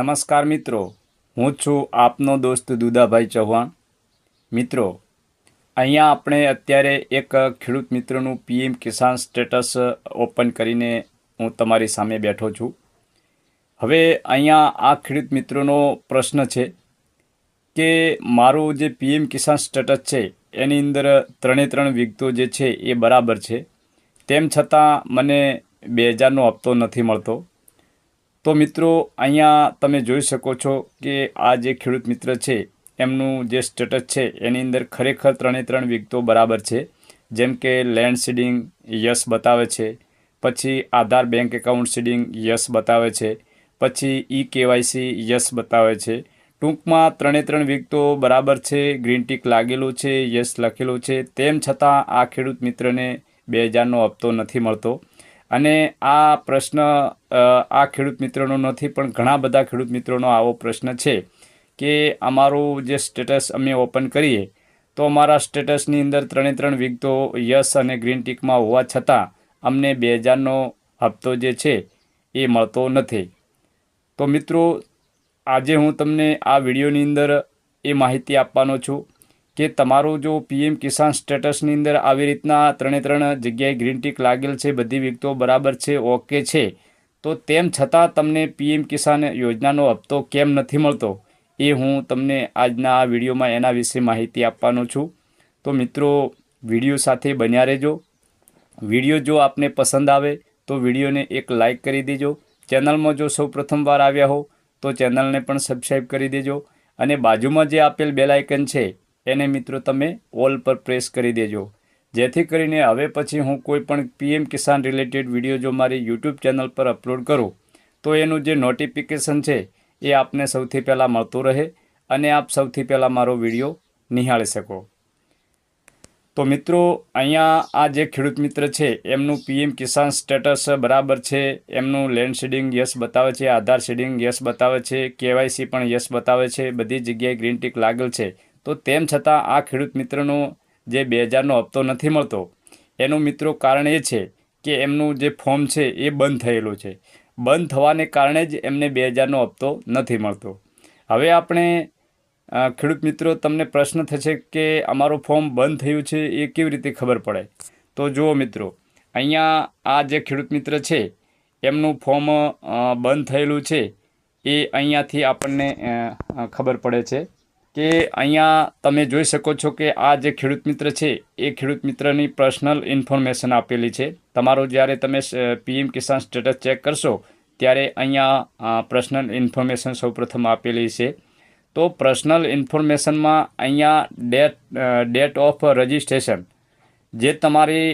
નમસ્કાર મિત્રો, હું છું આપનો દોસ્ત દુદાભાઈ ચૌહાણ. મિત્રો, અહીંયા આપણે અત્યારે એક ખેડૂત મિત્રનું P M Kisan status open કરીને હું તમારી સામે બેઠો છું. હવે અહીંયા આ ખેડૂત મિત્રોનો પ્રશ્ન છે કે મારું જે પીએમ કિસાન સ્ટેટસ છે, એની અંદર ત્રણે ત્રણ વિગતો જે છે એ બરાબર છે. તેમ છતાં મને બે હજારનો હપ્તો નથી મળતો. તો મિત્રો, અહીંયા તમે જોઈ શકો છો કે આ જે ખેડૂત મિત્ર છે, એમનું જે સ્ટેટસ છે, એની અંદર ખરેખર ત્રણે ત્રણ વિગતો બરાબર છે. જેમ કે લેન્ડ સીડિંગ યસ બતાવે છે, પછી Aadhaar bank account seeding yes બતાવે છે, પછી ઈ કેવાયસી યસ બતાવે છે. ટૂંકમાં ત્રણે ત્રણ વિગતો બરાબર છે, ગ્રીન ટીક લાગેલું છે, યસ લખેલું છે. તેમ છતાં આ ખેડૂત મિત્રને બે હજારનો હપ્તો નથી મળતો. અને આ પ્રશ્ન આ ખેડૂત મિત્રોનો નથી, પણ ઘણા બધા ખેડૂત મિત્રોનો આવો પ્રશ્ન છે કે અમારું જે સ્ટેટસ અમે ઓપન કરીએ, તો અમારા સ્ટેટસની અંદર ત્રણે ત્રણ વિગતો યસ અને ગ્રીન ટીકમાં હોવા છતાં અમને બે હજારનો હપ્તો જે છે એ મળતો નથી. તો મિત્રો, આજે હું તમને આ વિડીયોની અંદર એ માહિતી આપવાનો છું. કે તમારું જો પીએમ કિસાન સ્ટેટસની અંદર આવી રીતના ત્રણે ત્રણ જગ્યાએ ગ્રીન ટીક લાગેલ છે, બધી વિગતો બરાબર છે, ઓકે છે, તો તેમ છતાં તમને પીએમ કિસાન યોજનાનો હપ્તો કેમ નથી મળતો એ હું તમને આજના આ વિડીયોમાં એના વિશે માહિતી આપવાનો છું. તો મિત્રો, વીડિયો સાથે બન્યા રહેજો. વીડિયો જો આપને પસંદ આવે તો વિડીયોને એક લાઇક કરી દેજો. ચેનલમાં જો સૌ પ્રથમવાર આવ્યા હો તો ચેનલને પણ સબસ્ક્રાઈબ કરી દેજો. અને બાજુમાં જે આપેલ બેલાયકન છે એને મિત્રો તમે ઓલ પર પ્રેસ કરી દેજો. જેથી કરીને હવે પછી હું કોઈ પણ પીએમ કિસાન રિલેટેડ વીડિયો જો મારી યુટ્યુબ ચેનલ પર અપલોડ કરું, તો એનું જે નોટિફિકેશન છે એ આપને સૌથી પહેલાં મળતું રહે અને આપ સૌથી પહેલાં મારો વીડિયો નિહાળી શકો. તો મિત્રો, અહીંયા આ જે ખેડૂત મિત્ર છે, એમનું પીએમ કિસાન સ્ટેટસ બરાબર છે, એમનું લેન્ડ શેડિંગ યસ બતાવે છે, આધાર શેડિંગ યસ બતાવે છે કેવાયસી પણ યસ બતાવે છે, બધી જગ્યાએ ગ્રીન ટીક લાગેલ છે. તો તેમ છતાં આ ખેડૂત મિત્રનો જે બે હજારનો હપ્તો નથી મળતો, એનું મિત્રો કારણ એ છે કે એમનું જે ફોર્મ છે એ બંધ થયેલું છે. બંધ થવાને કારણે જ એમને બે હજારનો હપ્તો નથી મળતો. હવે આપણે ખેડૂત મિત્રો, તમને પ્રશ્ન થશે કે અમારું ફોર્મ બંધ થયું છે એ કેવી રીતે ખબર પડે? તો જુઓ મિત્રો, અહીંયા આ જે ખેડૂત મિત્ર છે, એમનું ફોર્મ બંધ થયેલું છે એ અહીંયાથી આપણને ખબર પડે છે. કે અહીંયા તમે જોઈ શકો છો કે આ જે ખેડૂત મિત્ર છે, એ ખેડૂત મિત્રની પર્સનલ ઇન્ફોર્મેશન આપેલી છે. તમારો જ્યારે તમે પીએમ કિસાન સ્ટેટસ ચેક કરશો, ત્યારે અહીંયા પર્સનલ ઇન્ફોર્મેશન સૌપ્રથમ આપેલી છે. તો પર્સનલ ઇન્ફોર્મેશનમાં અહીંયા ડેટ ડેટ ઓફ રજિસ્ટ્રેશન, જે તમારી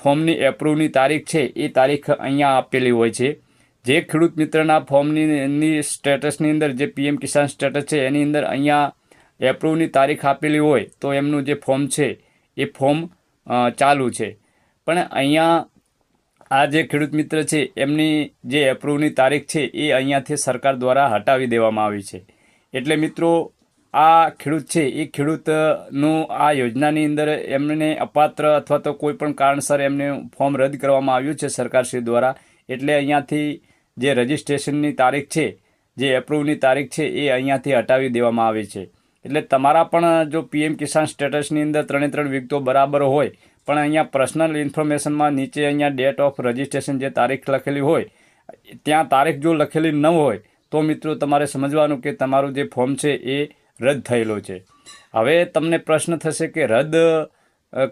ફોર્મની એપ્રુવની તારીખ છે, એ તારીખ અહીંયા આપેલી હોય છે. જે ખેડૂત મિત્રના ફોર્મની સ્ટેટસની અંદર જે પીએમ કિસાન સ્ટેટસ છે, એની અંદર અહીંયા એપ્રુવની તારીખ આપેલી હોય તો એમનું જે ફોર્મ છે, એ ફોર્મ ચાલુ છે. પણ અહીંયા આ જે ખેડૂત મિત્ર છે, એમની જે એપ્રુવની તારીખ છે, એ અહીંયાથી સરકાર દ્વારા હટાવી દેવામાં આવી છે. એટલે મિત્રો, આ ખેડૂત છે, એ ખેડૂતનું આ યોજનાની અંદર એમને અપાત્ર અથવા તો કોઈ પણ કારણસર એમને ફોર્મ રદ કરવામાં આવ્યું છે સરકારશ્રી દ્વારા, એટલે અહીંયાથી જે રજિસ્ટ્રેશનની તારીખ છે, જે એપ્રુવની તારીખ છે, એ અહીંયાથી હટાવી દેવામાં આવી છે. એટલે તમારા પણ જો પીએમ કિસાન સ્ટેટસની અંદર ત્રણે ત્રણ વિગતો બરાબર હોય, પણ અહીંયા પર્સનલ ઇન્ફોર્મેશનમાં નીચે અહીંયા ડેટ ઓફ રજિસ્ટ્રેશન જે તારીખ લખેલી હોય, ત્યાં તારીખ જો લખેલી ન હોય, તો મિત્રો તમારે સમજવાનું કે તમારું જે ફોર્મ છે એ રદ થયેલું છે. હવે તમને પ્રશ્ન થશે કે રદ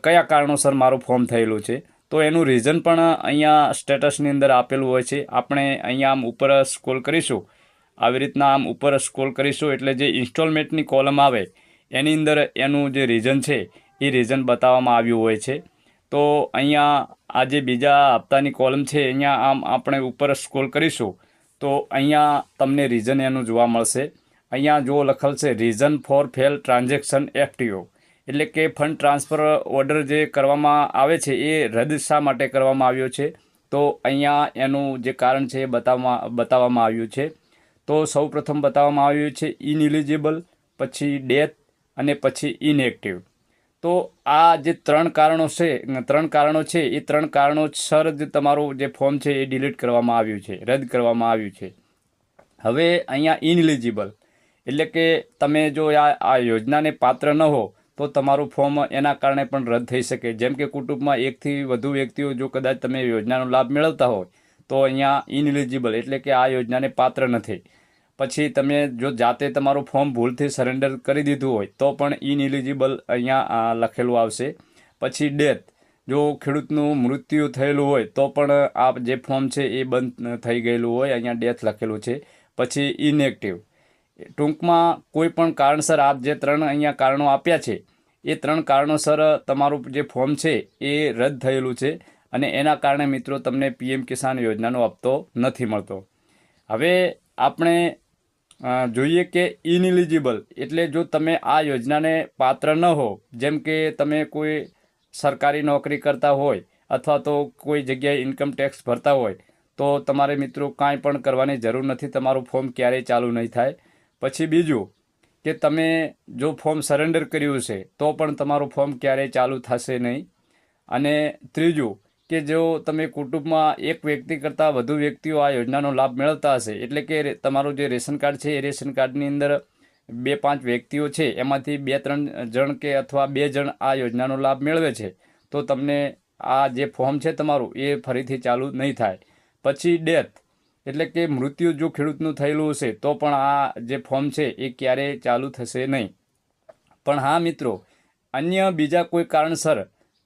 કયા કારણોસર મારું ફોર્મ થયેલું છે? તો એનું રીઝન પણ અહીંયા સ્ટેટસની અંદર આપેલું હોય છે. આપણે અહીંયા આમ ઉપર સ્ક્રોલ કરીશું. આવી રીતના આમ ઉપર સ્ક્રોલ કરીશું એટલે જે ઇન્સ્ટોલમેન્ટની કોલમ આવે, એની અંદર એનું જે રીઝન છે, એ રીઝન બતાવવામાં આવ્યું હોય છે. તો અહીંયા આ જે બીજા હપ્તાની કોલમ છે, અહીંયા આમ આપણે ઉપર સ્ક્રોલ કરીશું, તો અહીંયા તમને રીઝન એનું જોવા મળશે. અહીંયા જો લખેલ છે reason for fail transaction F T O એટલે કે ફંડ ટ્રાન્સફર ઓર્ડર જે કરવામાં આવે છે, એ રદ શા માટે કરવામાં આવ્યો છે? તો અહીંયા એનું જે કારણ છે એ બતાવવામાં બતાવવામાં આવ્યું છે. તો સૌ પ્રથમ બતાવવામાં આવ્યું છે ઇનઇલિજિબલ પછી ડેથ અને પછી ઇનએક્ટિવ. તો આ જે ત્રણ કારણો છે, ત્રણ કારણો છે, એ ત્રણ કારણોસર જ તમારું જે ફોર્મ છે એ ડિલીટ કરવામાં આવ્યું છે, રદ કરવામાં આવ્યું છે. હવે અહીંયા ઇનએલિજિબલ એટલે કે તમે જો આ આ યોજનાને પાત્ર ન હો તો તમારું ફોર્મ એના કારણે પણ રદ થઈ શકે. જેમ કે કુટુંબમાં એકથી વધુ વ્યક્તિઓ જો કદાચ તમે યોજનાનો લાભ મેળવતા હોય, તો અહીંયા ઇનએલિજિબલ એટલે કે આ યોજનાને પાત્ર નથી પછી તમે જો જાતે તમારું ફોર્મ ભૂલથી સરેન્ડર કરી દીધું હોય, તો પણ ઇનએલિજિબલ અહીંયા લખેલું આવશે. પછી ડેથ જો ખેડૂતનું મૃત્યુ થયેલું હોય, તો પણ આ જે ફોર્મ છે એ બંધ થઈ ગયેલું હોય, અહીંયા ડેથ લખેલું છે. પછી ઇનએક્ટિવ ટૂંકમાં કોઈ પણ કારણસર આપ જે ત્રણ અહીંયા કારણો આપ્યા છે, એ ત્રણ કારણોસર તમારું જે ફોર્મ છે, એ રદ થયેલું છે અને એના કારણે મિત્રો તમને પીએમ કિસાન યોજનાનો હપ્તો નથી મળતો. હવે આપણે જોઈએ કે ઇનએલિજિબલ એટલે જો તમે આ યોજનાને પાત્ર ન હો, જેમ કે તમે કોઈ સરકારી નોકરી કરતા હોય અથવા તો કોઈ જગ્યાએ ઇન્કમ ટેક્સ ભરતા હોય, તો તમારે મિત્રો કાંઈ પણ કરવાની જરૂર નથી, તમારું ફોર્મ ક્યારેય ચાલુ નહીં થાય. પછી બીજું કે તમે જો ફોર્મ સરેન્ડર કર્યું છે, તો પણ તમારું ફોર્મ ક્યારેય ચાલુ થશે નહીં. અને ત્રીજું કે જો તમે કુટુંબમાં એક વ્યક્તિ કરતાં વધુ વ્યક્તિઓ આ યોજનાનો લાભ મેળવતા હશે, એટલે કે તમારું જે રેશન કાર્ડ છે, એ રેશન કાર્ડની અંદર બે પાંચ વ્યક્તિઓ છે, એમાંથી બે ત્રણ જણ કે અથવા બે જણ આ યોજનાનો લાભ મેળવે છે, તો તમને આ જે ફોર્મ છે તમારું, એ ફરીથી ચાલુ નહીં થાય. પછી ડેથ. એટલે કે મૃત્યુ જો ખેડૂતનું થયેલું હશે, તો પણ આ જે ફોર્મ છે એ ક્યારેય ચાલુ થશે નહીં. પણ હા મિત્રો, અન્ય બીજા કોઈ કારણસર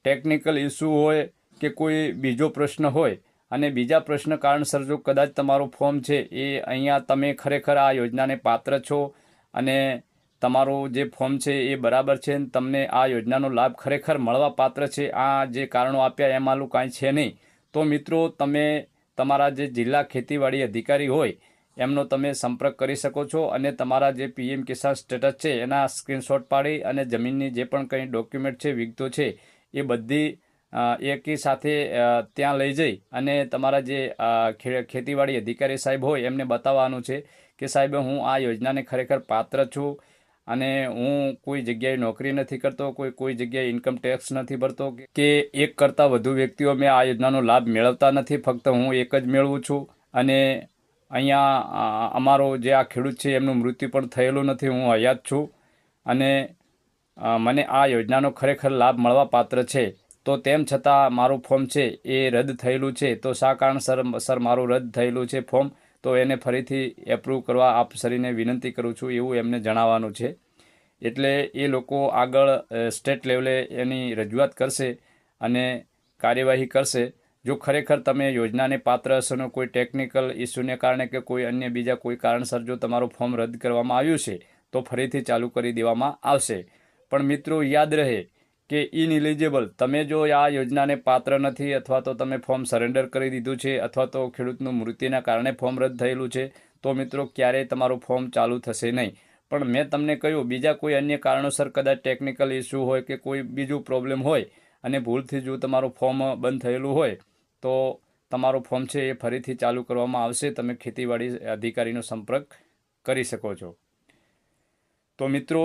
ટેકનિકલ ઇસ્યુ હોય કે કોઈ બીજો પ્રશ્ન હોય, અને બીજા પ્રશ્ન કારણસર જો કદાચ તમારું ફોર્મ છે એ અહીંયા તમે ખરેખર આ યોજનાને પાત્ર છો, અને તમારું જે ફોર્મ છે એ બરાબર છે તમને આ યોજનાનો લાભ ખરેખર મળવા પાત્ર છે, આ જે કારણો આપ્યા એમાં કાંઈ છે નહીં. તો મિત્રો, તમે તમારા જે જિલ્લા ખેતીવાડી અધિકારી હોય, એમનો તમે સંપર્ક કરી શકો છો અને તમારા જે પીએમ કિસાન સ્ટેટસ છે, એના સ્ક્રીનશોટ પાડી અને જમીનની જે પણ કંઈ ડોક્યુમેન્ટ છે, વિગતો છે, એ બધી એકી સાથે ત્યાં લઈ જઈ અને તમારા જે ખેતીવાડી અધિકારી સાહેબ હોય, એમને બતાવવાનું છે કે સાહેબ, હું આ યોજનાને ખરેખર પાત્ર છું અને હું કોઈ જગ્યાએ નોકરી નથી કરતો, કોઈ કોઈ જગ્યાએ ઇન્કમ ટેક્સ નથી ભરતો કે એક કરતાં વધુ વ્યક્તિઓ મેં આ યોજનાનો લાભ મેળવતા નથી, ફક્ત હું એક જ મેળવું છું. અને અહીંયા અમારો જે આ ખેડૂત છે એમનું મૃત્યુ પણ થયેલું નથી, હું હયાત છું. અને મને આ યોજનાનો ખરેખર લાભ મળવા પાત્ર છે. તો તેમ છતાં મારું ફોર્મ છે એ રદ થયેલું છે. તો શા કારણસર, સર, મારું રદ થયેલું છે ફોર્મ? તો એને ફરીથી એપ્રૂવ કરવા આપ સરીને વિનંતી કરું છું એવું એમને જણાવવાનું છે. એટલે એ લોકો આગળ સ્ટેટ લેવલે એની રજૂઆત કરશે અને કાર્યવાહી કરશે. જો ખરેખર તમે યોજનાને પાત્ર હશોનો કોઈ ટેકનિકલ ઇસ્યુને કારણે કે કોઈ અન્ય બીજા કોઈ કારણસર જો તમારું ફોર્મ રદ કરવામાં આવ્યું છે, તો ફરીથી ચાલુ કરી દેવામાં આવશે. પણ મિત્રો, યાદ રહે કે ઇનએલિજિબલ તમે જો આ યોજનાને પાત્ર નથી અથવા તો તમે ફોર્મ સરેન્ડર કરી દીધું છે અથવા તો ખેડૂતનું મૃત્યુના કારણે ફોર્મ રદ થયેલું છે, તો મિત્રો ક્યારેય તમારું ફોર્મ ચાલુ થશે નહીં. પણ મેં તમને કહ્યું, બીજા કોઈ અન્ય કારણોસર કદાચ ટેકનિકલ ઇસ્યુ હોય કે કોઈ બીજું પ્રોબ્લેમ હોય અને ભૂલથી જો તમારું ફોર્મ બંધ થયેલું હોય, તો તમારું ફોર્મ છે એ ફરીથી ચાલુ કરવામાં આવશે. તમે ખેતીવાડી અધિકારીનો સંપર્ક કરી શકો છો. તો મિત્રો